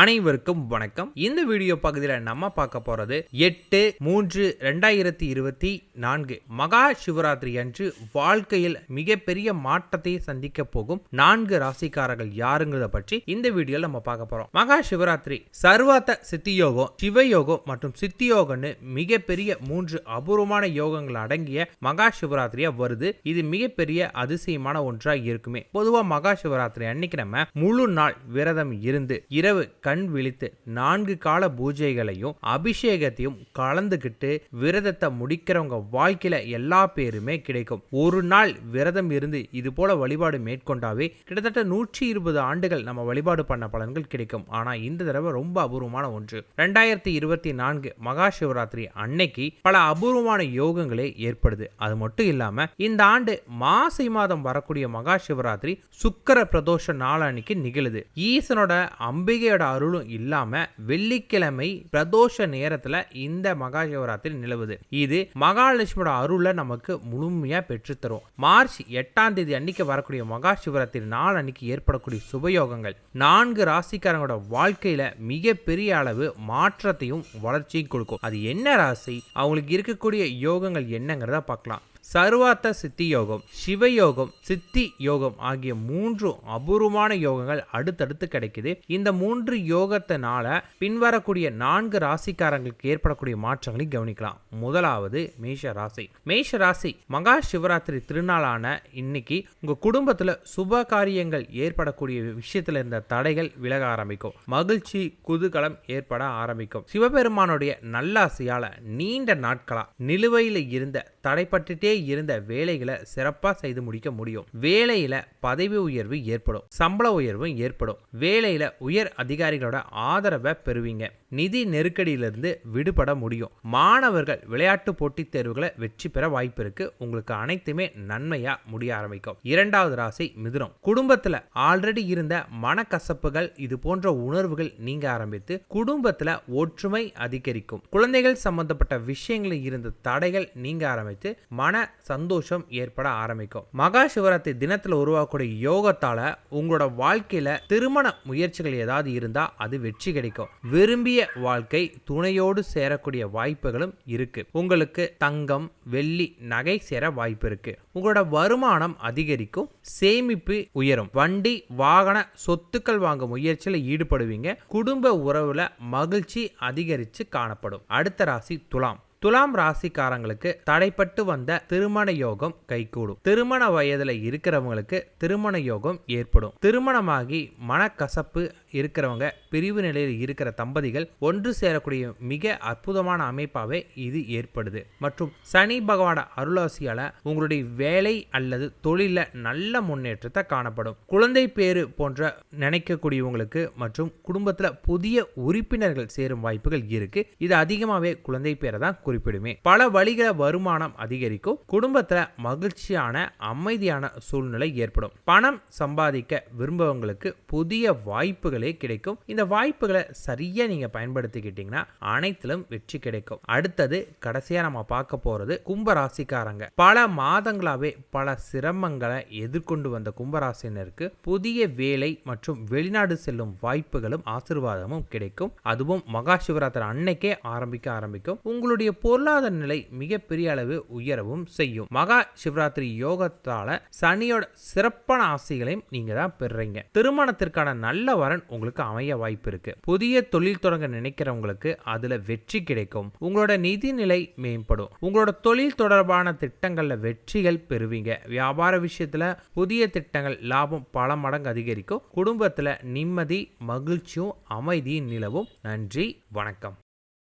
அனைவருக்கும் வணக்கம். இந்த வீடியோ பகுதியில் நம்ம பார்க்க போறது எட்டு மூன்று ரெண்டாயிரத்தி இருபத்தி நான்கு மகா சிவராத்திரி அன்று வாழ்க்கையில் மிகப்பெரிய மாற்றத்தை சந்திக்க போகும் நான்கு ராசிக்காரர்கள் யாருங்கிறத பற்றி இந்த வீடியோல நம்ம பார்க்க போறோம். மகா சிவராத்திரி சர்வாத்த சித்தி யோகம் சிவயோகம் மற்றும் சித்தி யோகம்னு மிகப்பெரிய மூன்று அபூர்வமான யோகங்கள் அடங்கிய மகா சிவராத்திரியா வருது. இது மிகப்பெரிய அதிசயமான ஒன்றா இருக்குமே. பொதுவா மகா சிவராத்திரி அன்னைக்கு நம்ம முழு நாள் விரதம் இருந்து இரவு கண் விழித்து நான்கு கால பூஜைகளையும் அபிஷேகத்தையும் கலந்துக்கிட்டு விரதத்தை முடிக்கிறவங்க வாழ்க்கையில எல்லா பேருமே கிடைக்கும். ஒரு நாள் விரதம் இருந்து இது போல வழிபாடு மேற்கொண்டாவே கிட்டத்தட்ட நூற்றி இருபது ஆண்டுகள் நம்ம வழிபாடு பண்ண பலன்கள் கிடைக்கும். ஆனா இந்த தடவை ரொம்ப அபூர்வமான ஒன்று. ரெண்டாயிரத்தி இருபத்தி நான்கு மகா சிவராத்திரி அன்னைக்கு பல அபூர்வமான யோகங்களே ஏற்படுது. அது மட்டும் இல்லாம இந்த ஆண்டு மாசி மாதம் வரக்கூடிய மகா சிவராத்திரி சுக்கர பிரதோஷ நாளன்னைக்கு நிகழுது. ஈசனோட அம்பிகையோட அருளும் இல்லாம வெள்ளிக்கிழமை பிரதோஷ நேரத்துல இந்த மகா சிவராத்திரி நிலவுது. இது மகாலட்சுமியோட அருளை நமக்கு முழுமையா பெற்றுத்தரும். மார்ச் எட்டாம் தேதி அன்னைக்கு வரக்கூடிய மகா சிவராத்திரி நாள் அன்னைக்கு ஏற்படக்கூடிய சுபயோகங்கள். நான்கு ராசிக்காரங்களோட வாழ்க்கையில மிகப்பெரிய அளவு மாற்றத்தையும் வளர்ச்சியும் கொடுக்கும். அது என்ன ராசி? அவங்களுக்கு இருக்கக்கூடிய யோகங்கள் என்னங்கிறத பார்க்கலாம். சர்வாத்த சித்தி யோகம் சிவயோகம் சித்தி யோகம் ஆகிய மூன்று அபூர்வமான யோகங்கள் அடுத்தடுத்து கிடைக்குது. இந்த மூன்று யோகத்தினால பின்வரக்கூடிய நான்கு ராசிக்காரங்களுக்கு ஏற்படக்கூடிய மாற்றங்களை கவனிக்கலாம். முதலாவது மேஷ ராசி. மேஷ ராசி மகா சிவராத்திரி திருநாளான இன்னைக்கு உங்க குடும்பத்துல சுப காரியங்கள் ஏற்படக்கூடிய விஷயத்துல இருந்த தடைகள் விலக ஆரம்பிக்கும். மகிழ்ச்சி குதூகலம் ஏற்பட ஆரம்பிக்கும். சிவபெருமானுடைய நல்லாசையால நீண்ட நாட்களா நிலுவையில் இருந்த தடைப்பட்டுட்டே இருந்த வேலைகளை சிறப்பாக செய்து முடிக்க முடியும். வேலையில பதவி உயர்வு ஏற்படும் சம்பள உயர்வும் ஏற்படும். வேலையில உயர் அதிகாரிகளோட ஆதரவை பெறுவீங்க. நிதி நெருக்கடியிலிருந்து விடுபட முடியும். மாணவர்கள் விளையாட்டு போட்டித் தேர்வுகளை வெற்றி பெற வாய்ப்பு இருக்கு. உங்களுக்கு அனைத்துமே நன்மையா முடிய ஆரம்பிக்கும். இரண்டாவது ராசி மிதுனம். குடும்பத்துல ஆல்ரெடி இருந்த மனக்கசப்புகள் இது போன்ற உணர்வுகள் நீங்க ஆரம்பித்து குடும்பத்துல ஒற்றுமை அதிகரிக்கும். குழந்தைகள் சம்பந்தப்பட்ட விஷயங்களில் இருந்த தடைகள் நீங்க ஆரம்பித்து மன சந்தோஷம் ஏற்பட ஆரம்பிக்கும். மகா சிவராத்திரி தினத்தில் உருவாக்கக்கூடிய யோகத்தால உங்களோட வாழ்க்கையில திருமண முயற்சிகள் ஏதாவது இருந்தா அது வெற்றி கிடைக்கும். விரும்பிய வாழ்க்கை துணையோடு சேரக்கூடிய வாய்ப்புகளும் இருக்கு. உங்களுக்கு தங்கம் வெள்ளி நகை சேர வாய்ப்பு இருக்கு. உங்களோட வருமானம் அதிகரிக்கும் சேமிப்பு உயரும். வண்டி வாகன சொத்துக்கள் வாங்க முயற்சியில் ஈடுபடுவீங்க. குடும்ப உறவுல மகிழ்ச்சி அதிகரித்து காணப்படும். அடுத்த ராசி துலாம். துலாம் ராசிக்காரங்களுக்கு தடைப்பட்டு வந்த திருமண யோகம் கைகூடும். திருமண வயதுல இருக்கிறவங்களுக்கு திருமண யோகம் ஏற்படும். திருமணமாகி மனக்கசப்பு இருக்கிறவங்க பிரிவு நிலையில் இருக்கிற தம்பதிகள் ஒன்று சேரக்கூடிய மிக அற்புதமான அமைப்பாகவே இது ஏற்படுது. மற்றும் சனி பகவான அருளாசியால உங்களுடைய வேலை அல்லது தொழிலில் நல்ல முன்னேற்றத்தை காணப்படும். குழந்தை பேரு போன்ற நினைக்கக்கூடியவங்களுக்கு மற்றும் குடும்பத்தில் புதிய உறுப்பினர்கள் சேரும் வாய்ப்புகள் இருக்கு. இது அதிகமாகவே குழந்தை பேரை தான் குறிப்பிடுமே. பல வழிகளை வருமானம் அதிகரிக்கும். குடும்பத்துல மகிழ்ச்சியான அமைதியான சூழ்நிலை ஏற்படும். பணம் சம்பாதிக்க விரும்பவங்களுக்கு புதிய வாய்ப்புகளே கிடைக்கும். இந்த வாய்ப்புகளை சரியா நீங்க பயன்படுத்திக்கிட்டீங்கன்னா அனைத்திலும் வெற்றி கிடைக்கும். அடுத்தது கடைசியா நம்ம பார்க்க போறது கும்பராசிக்காரங்க. பல மாதங்களாவே பல சிரமங்களை எதிர்கொண்டு வந்த கும்பராசினருக்கு புதிய வேலை மற்றும் வெளிநாடு செல்லும் வாய்ப்புகளும் ஆசிர்வாதமும் கிடைக்கும். அதுவும் மகா சிவராத்திரி அன்னைக்கே ஆரம்பிக்க ஆரம்பிக்கும். உங்களுடைய பொருளாதார நிலை மிகப்பெரிய அளவு உயரவும் செய்யும். மகா சிவராத்திரி யோகத்தால சனியோட சிறப்பான ஆசைகளையும் நீங்க தான் பெறுறீங்க. திருமணத்திற்கான நல்ல வரன் உங்களுக்கு அமைய வாய்ப்பு இருக்கு. புதிய தொழில் தொடங்க நினைக்கிறவங்களுக்கு அதுல வெற்றி கிடைக்கும். உங்களோட நிதி நிலை மேம்படும். உங்களோட தொழில் தொடர்பான திட்டங்கள்ல வெற்றிகள் பெறுவீங்க. வியாபார விஷயத்துல புதிய திட்டங்கள் லாபம் பல மடங்கு அதிகரிக்கும். குடும்பத்துல நிம்மதி மகிழ்ச்சியும் அமைதியும் நிலவும். நன்றி வணக்கம்.